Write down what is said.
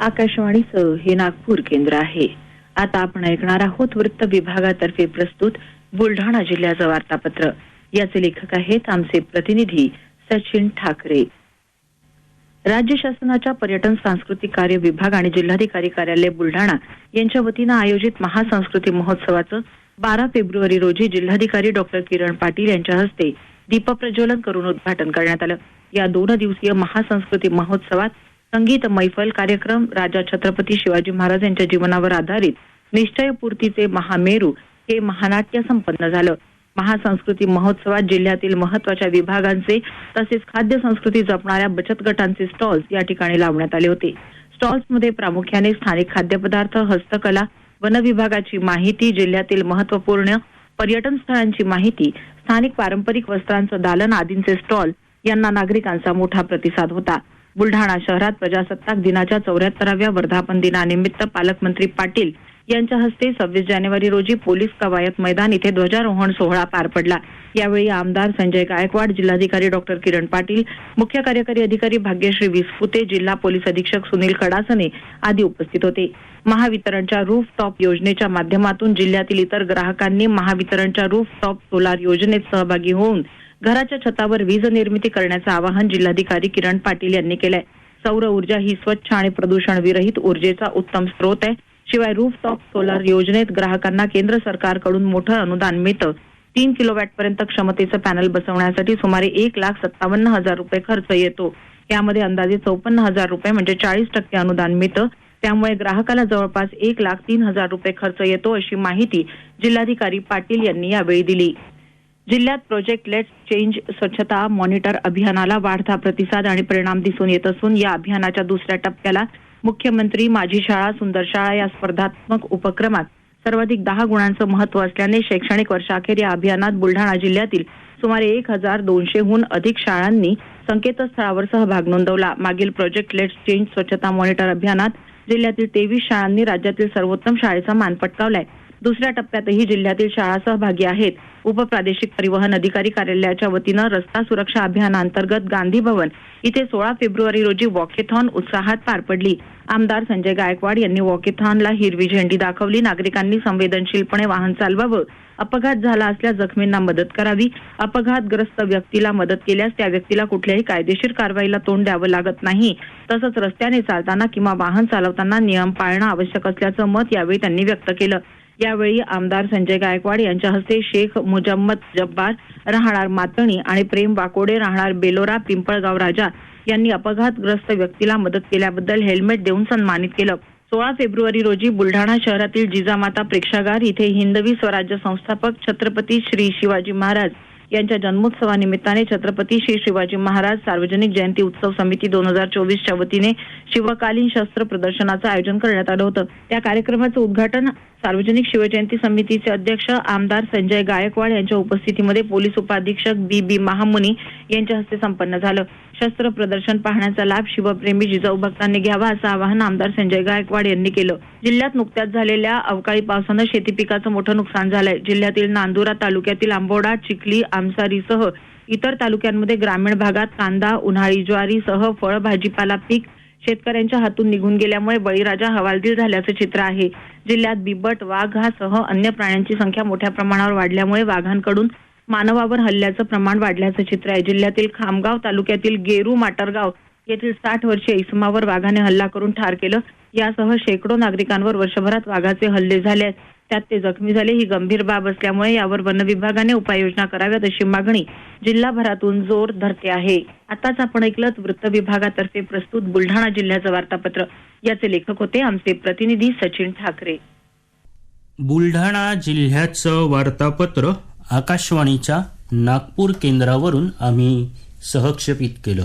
आकाशवाणीचं हे नागपूर केंद्र आहे. आता आपण ऐकणार आहोत वृत्त विभागातर्फे प्रस्तुत बुलढाणा जिल्ह्याचं वार्तापत्र. याचे लेखक आहेत आमचे प्रतिनिधी सचिन ठाकरे. राज्य शासनाच्या पर्यटन सांस्कृतिक कार्य विभाग आणि जिल्हाधिकारी कार्यालय बुलढाणा यांच्या वतीनं आयोजित महासंस्कृती महोत्सवाचं बारा फेब्रुवारी रोजी जिल्हाधिकारी डॉक्टर किरण पाटील यांच्या हस्ते दीपप्रज्वलन करून उद्घाटन करण्यात आलं. या दोन दिवसीय महासंस्कृती महोत्सवात संगीत मैफल कार्यक्रम राजा छत्रपती शिवाजी महाराज यांच्या जीवनावर आधारित निश्चयपूर्तीचे महामेरू हे महानाट्य संपन्न झालं. महासंस्कृती महोत्सवात जिल्ह्यातील महत्त्वाच्या विभागांचे तसेच खाद्य संस्कृती जपणाऱ्या बचत गटांचे स्टॉल्स या ठिकाणी लावण्यात आले होते. स्टॉल्समध्ये प्रामुख्याने स्थानिक खाद्यपदार्थ हस्तकला वन विभागाची माहिती जिल्ह्यातील महत्त्वपूर्ण पर्यटन स्थळांची माहिती स्थानिक पारंपरिक वस्त्रांचं दालन आदींचे स्टॉल यांना नागरिकांचा मोठा प्रतिसाद होता. बुलढाणा शहरात प्रजासत्ताक दिनाच्या चौऱ्याहत्तराव्या वर्धापन दिनानिमित्त पालकमंत्री पाटील यांच्या हस्ते सव्वीस जानेवारी रोजी पोलीस कवायत मैदान इथे ध्वजारोहण सोहळा पार पडला. यावेळी आमदार संजय गायकवाड जिल्हाधिकारी डॉक्टर किरण पाटील मुख्य कार्यकारी अधिकारी भाग्यश्री विस्फुते जिल्हा पोलीस अधीक्षक सुनील कडासने आदी उपस्थित होते. महावितरणच्या रूफ टॉप योजनेच्या माध्यमातून जिल्ह्यातील इतर ग्राहकांनी महावितरणच्या रूफ टॉप सोलार योजनेत सहभागी होऊन घराच्या छतावर वीज निर्मिती करण्याचं आवाहन जिल्हाधिकारी किरण पाटील यांनी केलंय. सौर ऊर्जा ही स्वच्छ आणि प्रदूषण विरहित ऊर्जेचा उत्तम स्रोत आहे. शिवाय रूफटॉप सोलार योजनेत ग्राहकांना केंद्र सरकारकडून मोठं अनुदान मिळतं. तीन किलोवॅट पर्यंत क्षमतेचं पॅनल बसवण्यासाठी सुमारे एक लाख सत्तावन्न हजार रुपये खर्च येतो. यामध्ये अंदाजे चौपन्न हजार रुपये म्हणजे चाळीस टक्के अनुदान मिळतं. त्यामुळे ग्राहकाला जवळपास एक लाख तीन हजार रुपये खर्च येतो अशी माहिती जिल्हाधिकारी पाटील यांनी यावेळी दिली. जिल्ह्यात प्रोजेक्ट लेट्स चेंज स्वच्छता मॉनिटर अभियानाला वाढता प्रतिसाद आणि परिणाम दिसून येत असून या अभियानाच्या दुसऱ्या टप्प्याला मुख्यमंत्री माझी शाळा सुंदर शाळा या स्पर्धात्मक उपक्रमात सर्वाधिक दहा गुणांचं महत्त्व असल्याने शैक्षणिक वर्षाखेर या अभियानात बुलढाणा जिल्ह्यातील सुमारे एक हजार दोनशेहून अधिक शाळांनी संकेतस्थळावर सहभाग नोंदवला. मागील प्रोजेक्ट लेट्स चेंज स्वच्छता मॉनिटर अभियानात जिल्ह्यातील तेवीस शाळांनी राज्यातील सर्वोत्तम शाळेचा मान पटकावलाय. दुसऱ्या टप्प्यातही जिल्ह्यातील शाळा सहभागी आहेत. उपप्रादेशिक परिवहन अधिकारी कार्यालयाच्या वतीनं रस्ता सुरक्षा अभियानांतर्गत गांधी भवन इथे सोळा फेब्रुवारी रोजी वॉकेथॉन उत्साहात पार पडली. आमदार संजय गायकवाड यांनी वॉकेथॉनला हिरवी झेंडी दाखवली. नागरिकांनी संवेदनशीलपणे वाहन चालवावं. अपघात झाला असल्यास जखमींना मदत करावी. अपघातग्रस्त व्यक्तीला मदत केल्यास त्या व्यक्तीला कुठल्याही कायदेशीर कारवाईला तोंड द्यावं लागत नाही. तसंच रस्त्याने चालताना किंवा वाहन चालवताना नियम पाळणं आवश्यक असल्याचं मत यावेळी त्यांनी व्यक्त केलं. यावेळी आमदार संजय गायकवाड यांच्या हस्ते शेख मुजम्मद जब्बार राहणार मातणी आणि प्रेम वाकोडे राहणार बेलोरा पिंपळगाव राजा यांनी अपघातग्रस्त व्यक्तीला मदत केल्याबद्दल हेल्मेट देऊन सन्मानित केलं. सोळा फेब्रुवारी रोजी बुलढाणा शहरातील जिजामाता प्रेक्षागार इथे हिंदवी स्वराज्य संस्थापक छत्रपती श्री शिवाजी महाराज यांच्या जन्मोत्सवानिमित्ताने छत्रपती श्री शिवाजी महाराज सार्वजनिक जयंती उत्सव समिती दोन हजार चोवीसच्या वतीने शिवकालीन शस्त्र प्रदर्शनाचं आयोजन करण्यात आलं होतं. त्या कार्यक्रमाचं उद्घाटन सार्वजनिक शिवजयंती समितीचे अध्यक्ष आमदार संजय गायकवाड यांच्या उपस्थितीमध्ये पोलीस उपाधीक्षक बी बी महामुनी यांच्या हस्ते संपन्न झालं. शस्त्र प्रदर्शन पाहण्याचा लाभ शिवप्रेमी जिजाऊ भक्तांनी घ्यावा असं आवाहन आमदार संजय गायकवाड यांनी केलं. जिल्ह्यात नुकत्याच झालेल्या अवकाळी पावसानं शेती पिकाचं मोठं नुकसान झालंय. जिल्ह्यातील नांदुरा तालुक्यातील आंबोडा चिखली आमसारीसह इतर तालुक्यांमध्ये ग्रामीण भागात कांदा उन्हाळी ज्वारीसह फळ भाजीपाला पीक शेतकऱ्यांच्या हातून निघून गेल्यामुळे बळीराजा हवालदिल झाल्याचं चित्र आहे. जिल्ह्यात बिबट वाघ हा सह अन्य प्राण्यांची संख्या मोठ्या प्रमाणावर वाढल्यामुळे वाघांकडून मानवावर हल्ल्याचं प्रमाण वाढल्याचं चित्र आहे. जिल्ह्यातील खामगाव तालुक्यातील गेरू माटरगाव येथील साठ वर्षीय इसमावर वाघाने हल्ला करून ठार केलं. यासह शेकडो नागरिकांवर वर्षभरात वाघाचे हल्ले झाले आहेत. त्यात ते जखमी झाले. ही गंभीर बाब असल्यामुळे यावर वन विभागाने उपाययोजना कराव्यात अशी मागणी जिल्हाभरातून जोर धरते आहे. आताच आपण ऐकलं वृत्त विभागातर्फे प्रस्तुत बुलढाणा जिल्ह्याचं वार्तापत्र. याचे लेखक होते आमचे प्रतिनिधी सचिन ठाकरे. बुलढाणा जिल्ह्याचं वार्तापत्र आकाशवाणीच्या नागपूर केंद्रावरून आम्ही सहक्षेपित केलं.